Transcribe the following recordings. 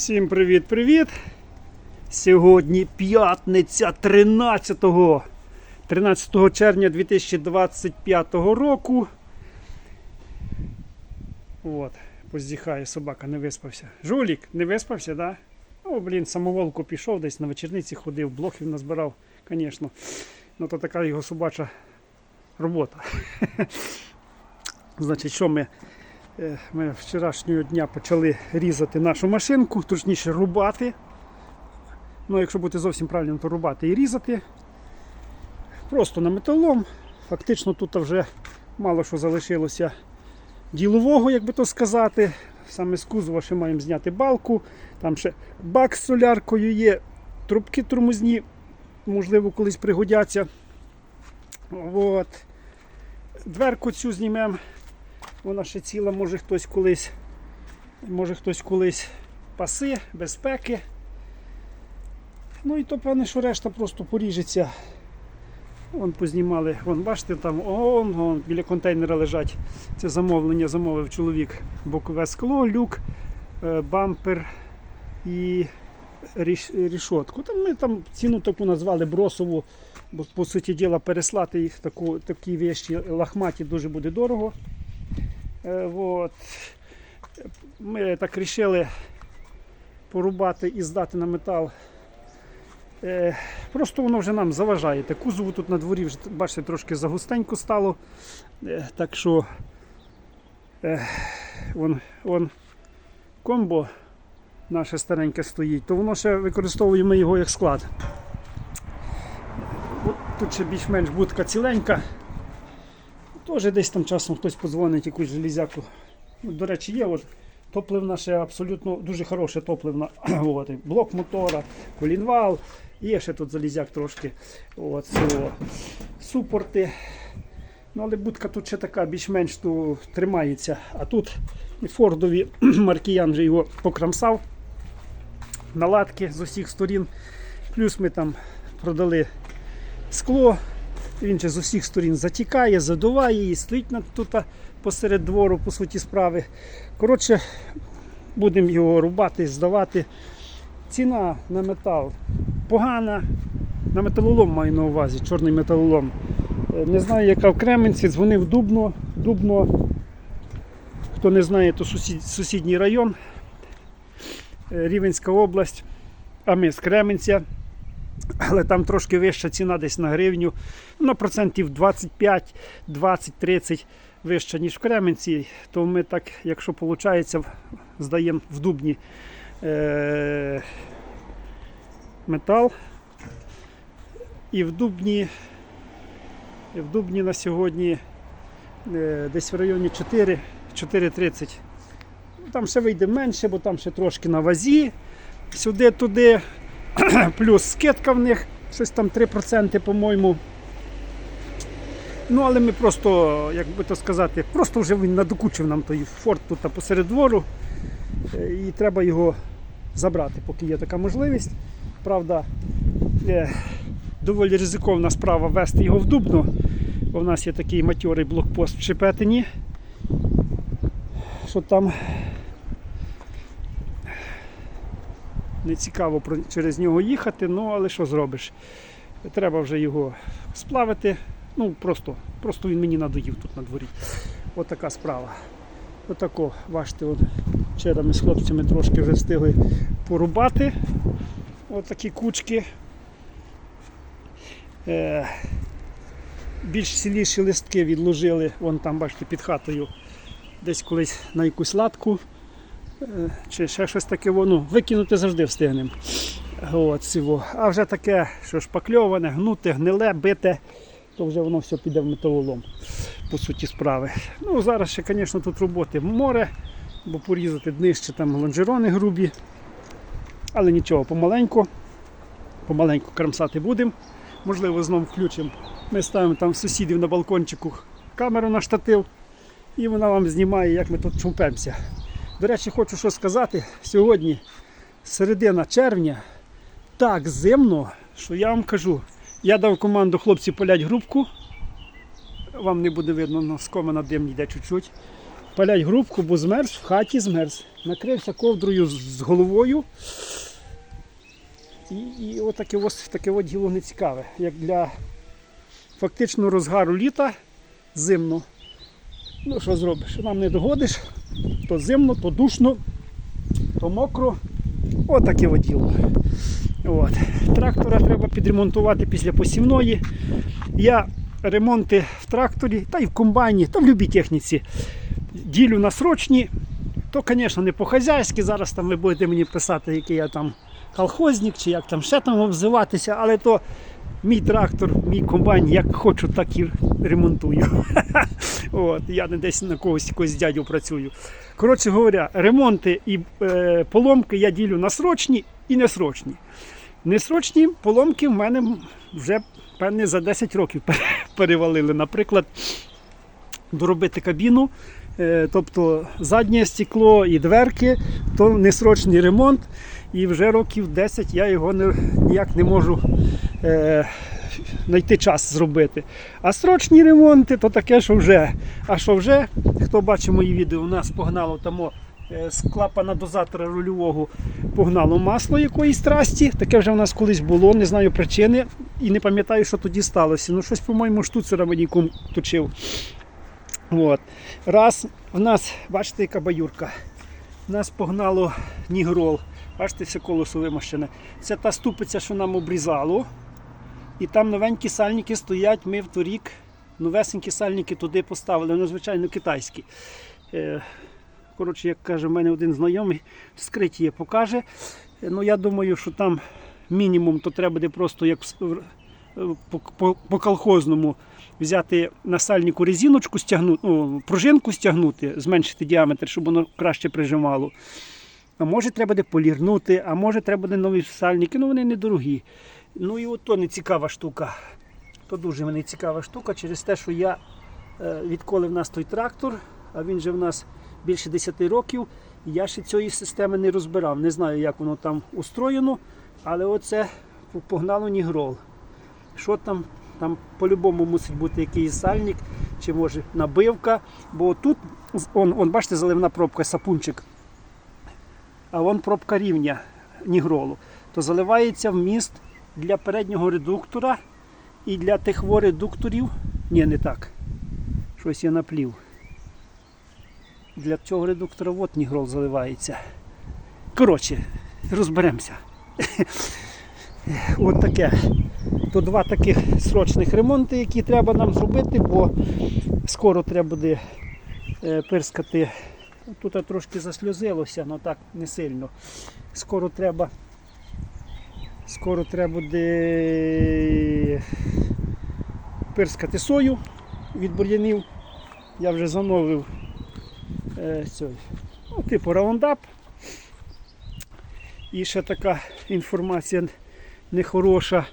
Всім привіт-привіт! Сьогодні п'ятниця 13 13 червня 2025 року. От, поздіхає собака, не виспався. Жулік, не виспався, да? О, блін, самоволку пішов, десь на вечірниці ходив, блохів назбирав, звісно. Ну то така його собача робота. Значить, що ми Ми вчорашнього дня почали різати нашу машинку, точніше рубати. Ну, якщо бути зовсім правильним, то рубати і різати. Просто на металолом. Фактично тут вже мало що залишилося ділового, як би то сказати. Саме з кузова ще маємо зняти балку. Там ще бак з соляркою є, трубки тормозні, можливо, колись пригодяться. От. Дверку цю знімемо. Вона ще ціла, може хтось колись, може хтось колись паси, безпеки. Ну і то певне, що решта просто поріжеться. Вон познімали, вон бачите, там он, вон, біля контейнера лежать. Це замовлення, замовив чоловік. Бокове скло, люк, е, бампер і ріш, рішотку. Там ми там ціну таку назвали бросову, бо по суті діла переслати їх таку, такі вещі лахматі дуже буде дорого. Е, Вот. Ми так вирішили порубати і здати на метал. Е, Просто воно вже нам заважає. Кузову тут на дворі вже бачите, трошки загустенько стало. Е, Так що вон, вон комбо наше стареньке стоїть, то воно ще використовуємо його як склад. Тут ще більш-менш будка ціленька. Теж десь там часом хтось подзвонить якусь железяку. Ну, До речі, є от топливна ще абсолютно дуже хороша топливна. От, блок мотора, колінвал, є ще тут залізяк трошки. От, цього. Супорти. Ну, але будка тут ще така більш-менш тримається. А тут Фордові Маркіян вже його покрамсав. Наладки з усіх сторін. Плюс ми там продали скло. Він же з усіх сторін затікає, задуває і стоїть тут посеред двору, по суті справи. Коротше, будемо його рубати, здавати. Ціна на метал погана. На металолом маю на увазі, чорний металолом. Е, Не знаю, яка в Кременці, дзвонив Дубно. Дубно, хто не знає, то сусід, сусідній район, е, Рівенська область, а ми з Кременця але там трошки вища ціна десь на гривню. Ну, на процентів 25, 20, 30 вища, ніж в Кременці. То ми так, якщо виходить, здаємо в Дубні е- метал. І в Дубні, і в Дубні на сьогодні е- десь в районі 4, 4,30. Там ще вийде менше, бо там ще трошки на вазі. Сюди-туди плюс скидка в них, щось там 3%, по-моєму. Ну, але ми просто, як би то сказати, просто вже він надокучив нам той форт тут посеред двору. І треба його забрати, поки є така можливість. Правда, доволі ризикована справа вести його в Дубно, бо в нас є такий матьорий блокпост в Шепетині, що там не цікаво через нього їхати, ну але що зробиш? Треба вже його сплавити. Ну просто, просто він мені надоїв тут на дворі. Отака справа. Отако, бачите, от, вчора ми з хлопцями трошки вже встигли порубати. Отакі кучки. Е, більш сіліші листки відложили, вон там, бачите, під хатою, десь колись на якусь латку чи ще щось таке, воно викинути завжди встигнемо. От, цього. А вже таке, що шпакльоване, гнуте, гниле, бите, то вже воно все піде в металолом, по суті справи. Ну, Зараз ще, звісно, тут роботи море, бо порізати днище там лонжерони грубі. Але нічого, помаленьку, помаленьку крамсати будемо. Можливо, знову включимо. Ми ставимо там сусідів на балкончику камеру на штатив, і вона вам знімає, як ми тут чумпемося. До речі, хочу що сказати. Сьогодні середина червня так зимно, що я вам кажу, я дав команду хлопці полять грубку. Вам не буде видно, но з комина дим йде чуть-чуть. палять грубку, бо змерз, в хаті змерз. Накрився ковдрою з- головою. І, і отаке ось таке от діло не. Як для фактично розгару літа зимно. Ну що зробиш? Нам не догодиш, то зимно, то душно, то мокро. Отаке от діло. От. Трактора треба підремонтувати після посівної. Я ремонти в тракторі та й в комбайні, та в будь-якій техніці ділю на срочні. То, звісно, не по-хазяйськи. Зараз там ви будете мені писати, який я там колхозник, чи як там ще там обзиватися, але то мій трактор, мій комбайн, як хочу, так і ремонтую. От, я не десь на когось якогось дядю працюю. Коротше говоря, ремонти і е, поломки я ділю на срочні і несрочні. Несрочні поломки в мене вже певне за 10 років перевалили. Наприклад, доробити кабіну, е, тобто заднє стекло і дверки, то несрочний ремонт. І вже років 10 я його не, ніяк не можу е, знайти час зробити. А срочні ремонти то таке, що вже. А що вже, хто бачив мої відео, у нас погнало там е, з клапана дозатора рульового погнало масло якоїсь трасті. Таке вже в нас колись було, не знаю причини і не пам'ятаю, що тоді сталося. Ну, щось, по-моєму, штуцера мені кум точив. От. Раз в нас, бачите, яка баюрка. В нас погнало нігрол. Бачите, все колесо вимощене. Це та ступиця, що нам обрізало. І там новенькі сальники стоять. Ми в торік новесенькі сальники туди поставили, ну, звичайно, китайські. Е, Коротше, як каже, в мене один знайомий, скриті є, покаже. Е, Ну, я думаю, що там мінімум то треба буде просто як в- в- по, по, по колхозному взяти на сальнику резиночку, стягнути, ну, пружинку стягнути, зменшити діаметр, щоб воно краще прижимало. А може треба буде полірнути, а може треба буде нові сальники, ну вони недорогі. Ну і от то не цікава штука. То дуже мені цікава штука через те, що я е, відколи в нас той трактор, а він же в нас більше 10 років, я ще цієї системи не розбирав. Не знаю, як воно там устроєно, але оце погнало нігрол. Що там? Там по-любому мусить бути якийсь сальник, чи може набивка. Бо тут, он, он, бачите, заливна пробка, сапунчик. А вон пробка рівня нігролу. То заливається вміст для переднього редуктора і для тих редукторів. Ні, не так. Щось я наплів. Для цього редуктора от нігрол заливається. Коротше, розберемося. От таке. То два таких срочних ремонти, які треба нам зробити, бо скоро треба буде е, пирскати. Тут трошки засльозилося, але так не сильно. Скоро треба. Скоро треба буде пирскати сою від бур'янів. Я вже замовив е, цей, ну, типу раундап. І ще така інформація нехороша.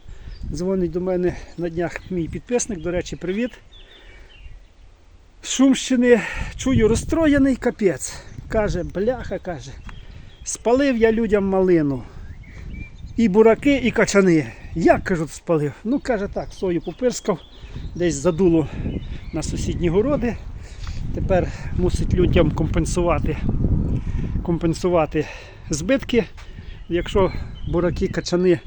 Дзвонить до мене на днях мій підписник, до речі, привіт. Шумщини чую розстроєний капець. Каже, бляха, каже, спалив я людям малину. І бураки, і качани. Як кажуть, спалив? Ну, каже так, сою попирскав, десь задуло на сусідні городи. Тепер мусить людям компенсувати, компенсувати збитки. Якщо бураки, качани,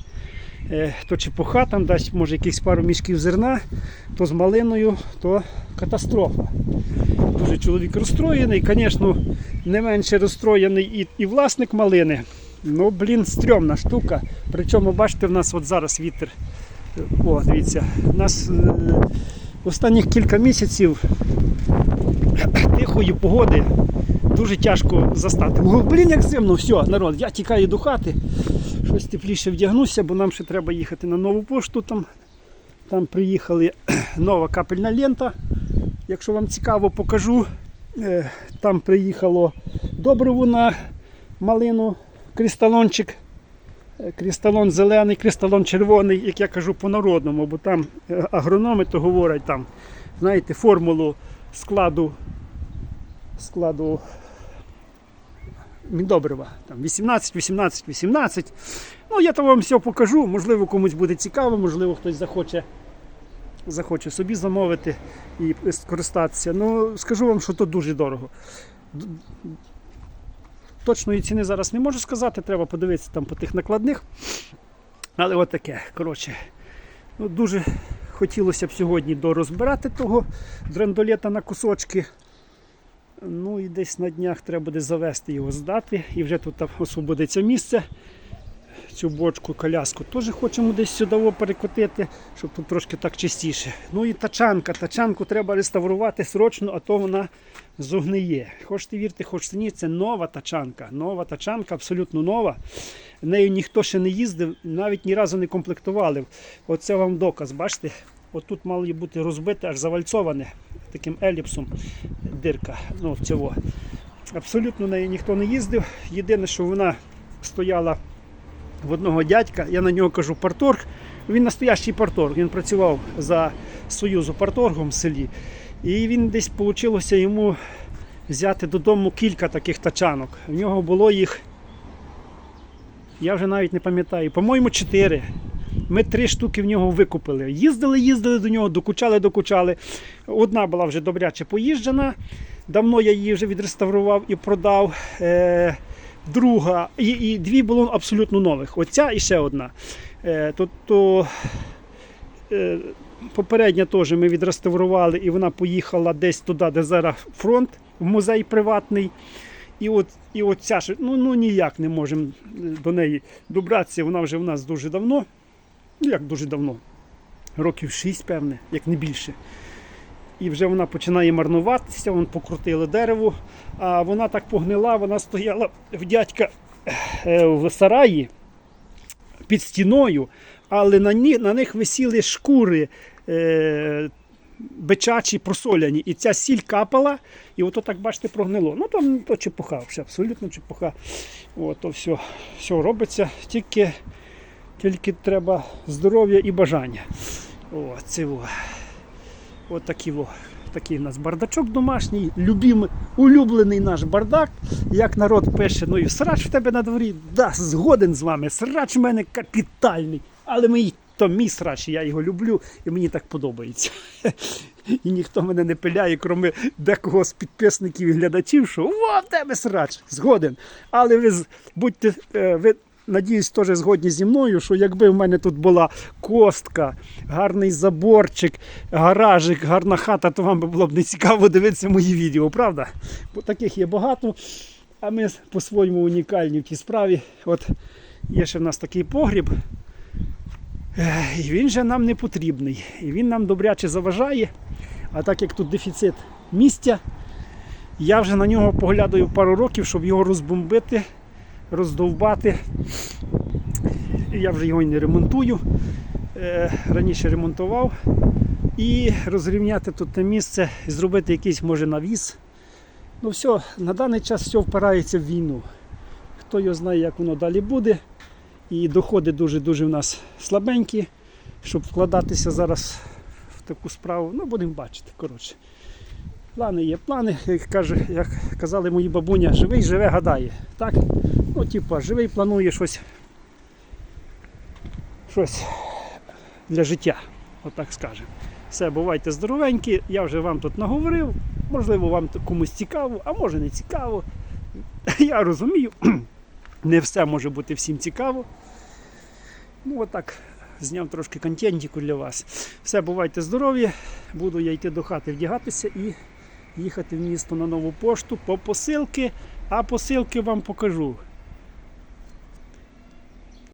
е, то чепуха там дасть, може якихось пару мішків зерна, то з малиною то катастрофа. Дуже чоловік розстроєний, звісно, не менше розстроєний і, і власник малини. Ну, блін, стрьомна штука. Причому, бачите, в нас от зараз вітер. О, дивіться, у нас е, останніх кілька місяців тихої погоди дуже тяжко застати. Блін, як зимно, все, народ, я тікаю до хати. Щось тепліше вдягнуся, бо нам ще треба їхати на нову пошту. Там, там приїхали нова капельна лента. Якщо вам цікаво, покажу. Е, Там приїхало добриво на малину, кристалончик. Е, Кристалон зелений, кристалон червоний, як я кажу по-народному, бо там е, агрономи то говорять там, знаєте, формулу складу, складу міндобрива. Там 18, 18, 18. Ну, я то вам все покажу, можливо, комусь буде цікаво, можливо, хтось захоче захоче собі замовити і скористатися. Ну, скажу вам, що то дуже дорого. Точної ціни зараз не можу сказати, треба подивитися там по тих накладних. Але от таке, коротше. Ну, дуже хотілося б сьогодні дорозбирати того драндолета на кусочки. Ну і десь на днях треба буде завести його здати. І вже тут освободиться місце. Цю бочку, коляску теж хочемо десь сюди перекотити, щоб тут трошки так чистіше. Ну і тачанка. Тачанку треба реставрувати срочно, а то вона зогниє. Хочете вірте, хочете ні, це нова тачанка. Нова тачанка, абсолютно нова. Нею ніхто ще не їздив, навіть ні разу не комплектували. Оце вам доказ, бачите? Отут мало бути розбите, аж завальцоване таким еліпсом дирка. Ну, цього. Абсолютно нею ніхто не їздив. Єдине, що вона стояла в одного дядька, я на нього кажу парторг. Він настоящий парторг. Він працював за Союзу парторгом в селі. І він десь вийшло йому взяти додому кілька таких тачанок. В нього було їх, я вже навіть не пам'ятаю, по-моєму, чотири. Ми три штуки в нього викупили. Їздили, їздили до нього, докучали, докучали. Одна була вже добряче поїжджена. Давно я її вже відреставрував і продав. Е, друга, і, і дві було абсолютно нових. Оця і ще одна. Е, то, то, е, попередня теж ми відреставрували, і вона поїхала десь туди, де зараз фронт, в музей приватний. І от, і от ця ж, ну, ну ніяк не можемо до неї добратися. Вона вже в нас дуже давно. Ну як дуже давно. Років 6, певне, як не більше. І вже вона починає марнуватися, вон покрутили дерево, а вона так погнила, вона стояла в дядька е, в сараї під стіною, але на, ні, на них висіли шкури е, бичачі просоляні. І ця сіль капала, і ото так, бачите, прогнило. Ну там то чепуха, абсолютно чепуха. От, то все, все робиться, тільки, тільки треба здоров'я і бажання. О, це во. От такі во. Такий у нас бардачок домашній, любим, улюблений наш бардак. Як народ пише, ну і срач в тебе на дворі. Да, згоден з вами. Срач в мене капітальний. Але мій, то мій срач, я його люблю і мені так подобається. І ніхто мене не пиляє, крім декого з підписників і глядачів, що о, в тебе срач, згоден. Але ви будьте, е, ви надіюсь, теж згодні зі мною, що якби в мене тут була костка, гарний заборчик, гаражик, гарна хата, то вам було б не цікаво дивитися мої відео, правда? Бо таких є багато, а ми по-своєму унікальні в тій справі. От є ще в нас такий погріб. І він же нам не потрібний. І він нам добряче заважає. А так як тут дефіцит місця, я вже на нього поглядаю пару років, щоб його розбомбити, роздовбати. І Я вже його не ремонтую. Е, Раніше ремонтував. І розрівняти тут те місце, зробити якийсь може навіс. Ну все, на даний час все впирається в війну. Хто його знає, як воно далі буде. І доходи дуже-дуже в нас слабенькі, щоб вкладатися зараз в таку справу. Ну, будемо бачити. коротше. Плани є плани, як, каже, як казали мої бабуня, живий живе, гадає. Так? Ну, типа, живий планує щось, щось для життя, отак скажемо. Все, бувайте здоровенькі, я вже вам тут наговорив. Можливо, вам комусь цікаво, а може не цікаво. Я розумію, не все може бути всім цікаво. Ну, отак зняв трошки контентіку для вас. Все, бувайте здорові. Буду я йти до хати вдягатися і їхати в місто на нову пошту по посилки, а посилки вам покажу.